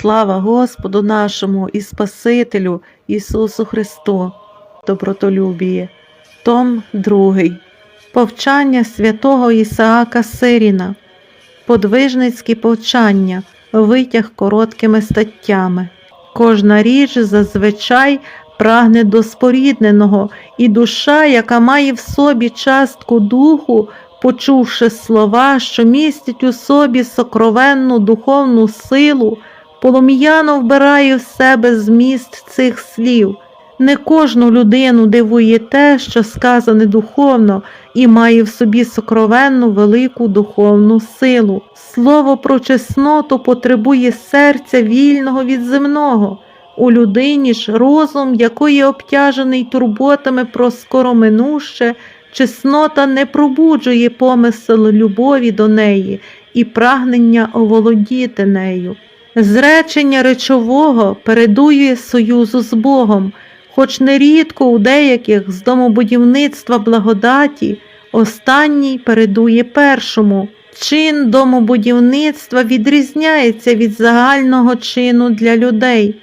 Слава Господу нашому і Спасителю Ісусу Христу, добротолюбіє. Том 2. Повчання святого Ісаака Сиріна. Подвижницькі повчання, витяг короткими статтями. Кожна річ зазвичай прагне до спорідненого, і душа, яка має в собі частку духу, почувши слова, що містять у собі сокровенну духовну силу, полум'яно вбирає в себе зміст цих слів. Не кожну людину дивує те, що сказане духовно, і має в собі сокровенну велику духовну силу. Слово про чесноту потребує серця вільного від земного. У людині ж розум, якої обтяжений турботами про скороминуще, чеснота не пробуджує помисел любові до неї і прагнення оволодіти нею. Зречення речового передує союзу з Богом, хоч нерідко у деяких з домобудівництва благодаті останній передує першому. Чин домобудівництва відрізняється від загального чину для людей.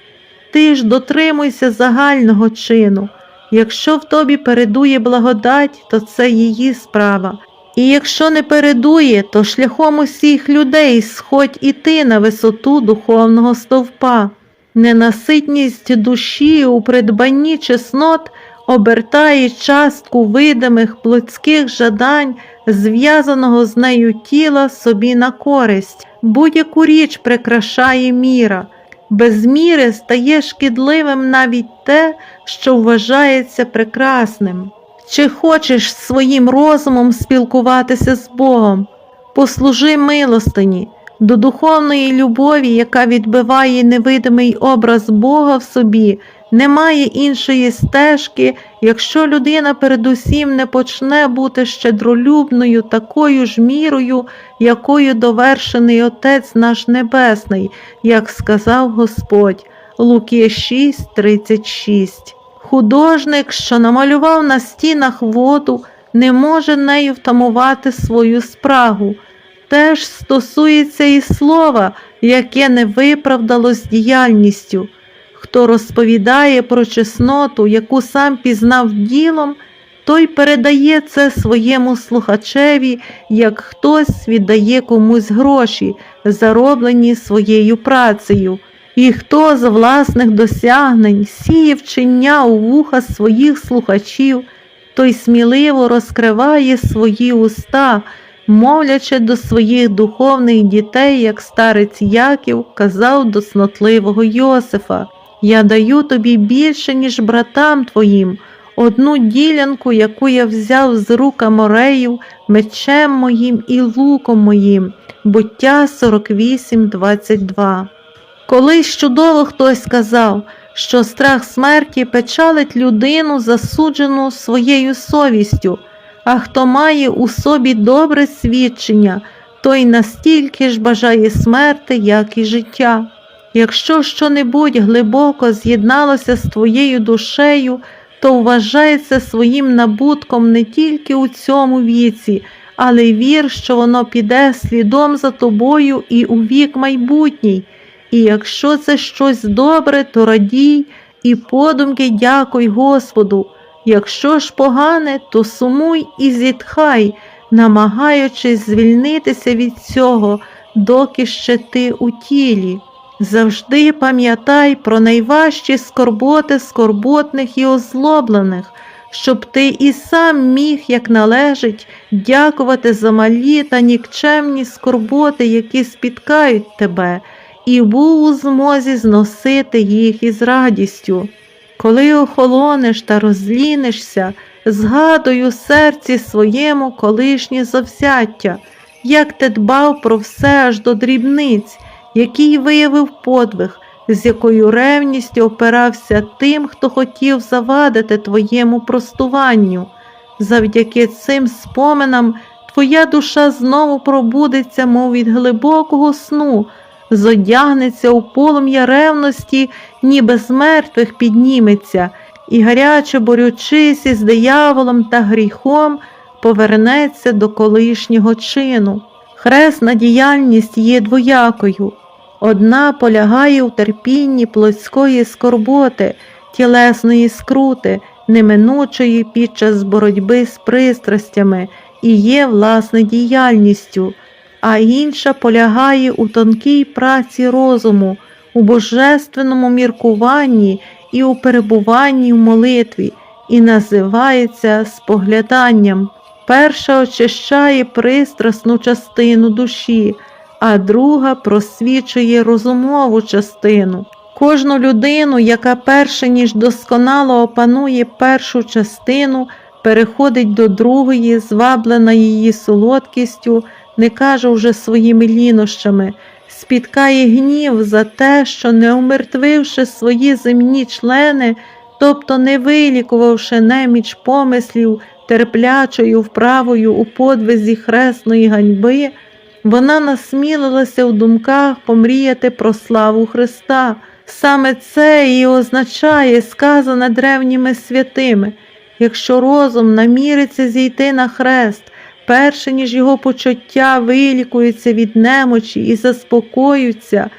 Ти ж дотримуйся загального чину. Якщо в тобі передує благодать, то це її справа. І якщо не передує, то шляхом усіх людей сходь і ти на висоту духовного стовпа. Ненаситність душі у придбанні чеснот обертає частку видимих плотських жадань, зв'язаного з нею тіла собі на користь. Будь-яку річ прикрашає міра. Без міри стає шкідливим навіть те, що вважається прекрасним. Чи хочеш своїм розумом спілкуватися з Богом? Послужи милостині, до духовної любові, яка відбиває невидимий образ Бога в собі, немає іншої стежки, якщо людина передусім не почне бути щедролюбною такою ж мірою, якою довершений Отець наш Небесний, як сказав Господь. Луки 6:36. Художник, що намалював на стінах воду, не може нею втамувати свою спрагу. Теж стосується і слова, яке не виправдалось діяльністю. Хто розповідає про чесноту, яку сам пізнав ділом, той передає це своєму слухачеві, як хтось віддає комусь гроші, зароблені своєю працею. І хто з власних досягнень сіє вчення у вуха своїх слухачів, той сміливо розкриває свої уста, мовлячи до своїх духовних дітей, як старець Яків казав до снотливого Йосифа. Я даю тобі більше, ніж братам твоїм, одну ділянку, яку я взяв з рук Амореїв, мечем моїм і луком моїм. Буття 48.22 Колись чудово хтось сказав, що страх смерті печалить людину, засуджену своєю совістю, а хто має у собі добре свідчення, той настільки ж бажає смерти, як і життя. Якщо що-небудь глибоко з'єдналося з твоєю душею, то вважай це своїм набутком не тільки у цьому віці, але й вір, що воно піде слідом за тобою і у вік майбутній. І якщо це щось добре, то радій і подумки дякуй Господу. Якщо ж погане, то сумуй і зітхай, намагаючись звільнитися від цього, доки ще ти у тілі. Завжди пам'ятай про найважчі скорботи скорботних і озлоблених, щоб ти і сам міг, як належить, дякувати за малі та нікчемні скорботи, які спіткають тебе, і був у змозі зносити їх із радістю. Коли охолонеш та розлінишся, згадуй у серці своєму колишнє завзяття, як ти дбав про все аж до дрібниць, який виявив подвиг, з якою ревністю опирався тим, хто хотів завадити твоєму простуванню. Завдяки цим споминам твоя душа знову пробудеться, мов від глибокого сну, зодягнеться у полум'я ревності, ніби з мертвих підніметься, і, гаряче борючись із дияволом та гріхом, повернеться до колишнього чину. Хресна діяльність є двоякою. одна полягає у терпінні плотської скорботи, тілесної скрути, неминучої під час боротьби з пристрастями і є власне діяльністю, а інша полягає у тонкій праці розуму, у божественному міркуванні і у перебуванні в молитві, і називається спогляданням. Перша очищає пристрасну частину душі, а друга просвічує розумову частину. Кожну людину, яка перше ніж досконало опанує першу частину, переходить до другої, зваблена її солодкістю, не каже вже своїми лінощами, спіткає гнів за те, що не умертвивши свої земні члени, тобто не вилікувавши неміч помислів терплячою вправою у подвизі хресної ганьби, вона насмілилася у думках помріяти про славу Христа. Саме це і означає сказане древніми святими. Якщо розум наміриться зійти на хрест, перше ніж його почуття вилікуються від немочі і заспокоюються,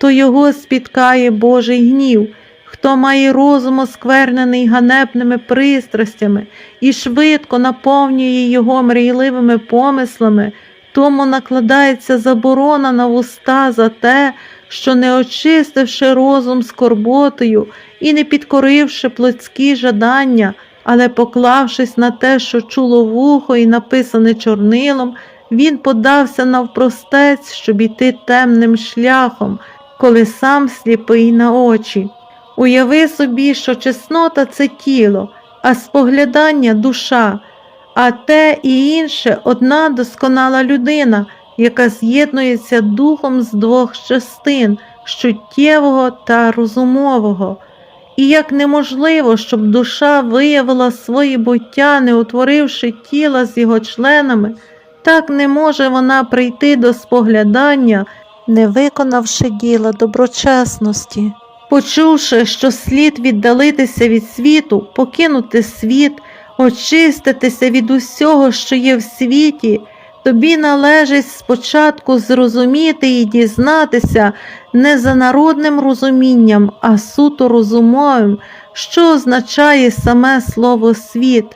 то його спіткає Божий гнів. Хто має розум осквернений ганебними пристрастями і швидко наповнює його мрійливими помислами, тому накладається заборона на вуста за те, що не очистивши розум скорботою і не підкоривши плотські жадання, але поклавшись на те, що чуло вухо і написане чорнилом, він подався навпростець, щоб іти темним шляхом, коли сам сліпий на очі. Уяви собі, що чеснота це тіло, а споглядання душа, а те і інше одна досконала людина, яка з'єднується духом з двох частин чуттєвого та розумового. І як неможливо, щоб душа виявила своє буття, не утворивши тіла з його членами, так не може вона прийти до споглядання, не виконавши діла доброчесності. Почувши, що слід віддалитися від світу, покинути світ, очиститися від усього, що є в світі, тобі належить спочатку зрозуміти і дізнатися не за народним розумінням, а суто розумовим, що означає саме слово світ,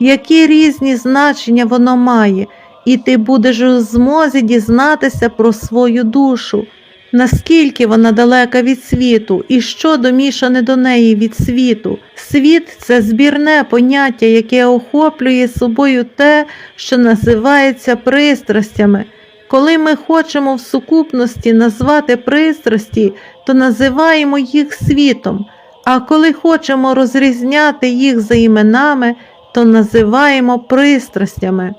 які різні значення воно має, і ти будеш у змозі дізнатися про свою душу. Наскільки вона далека від світу, і що домішане до неї від світу? Світ це збірне поняття, яке охоплює собою те, що називається пристрастями. Коли ми хочемо в сукупності назвати пристрасті, то називаємо їх світом, а коли хочемо розрізняти їх за іменами, то називаємо пристрастями.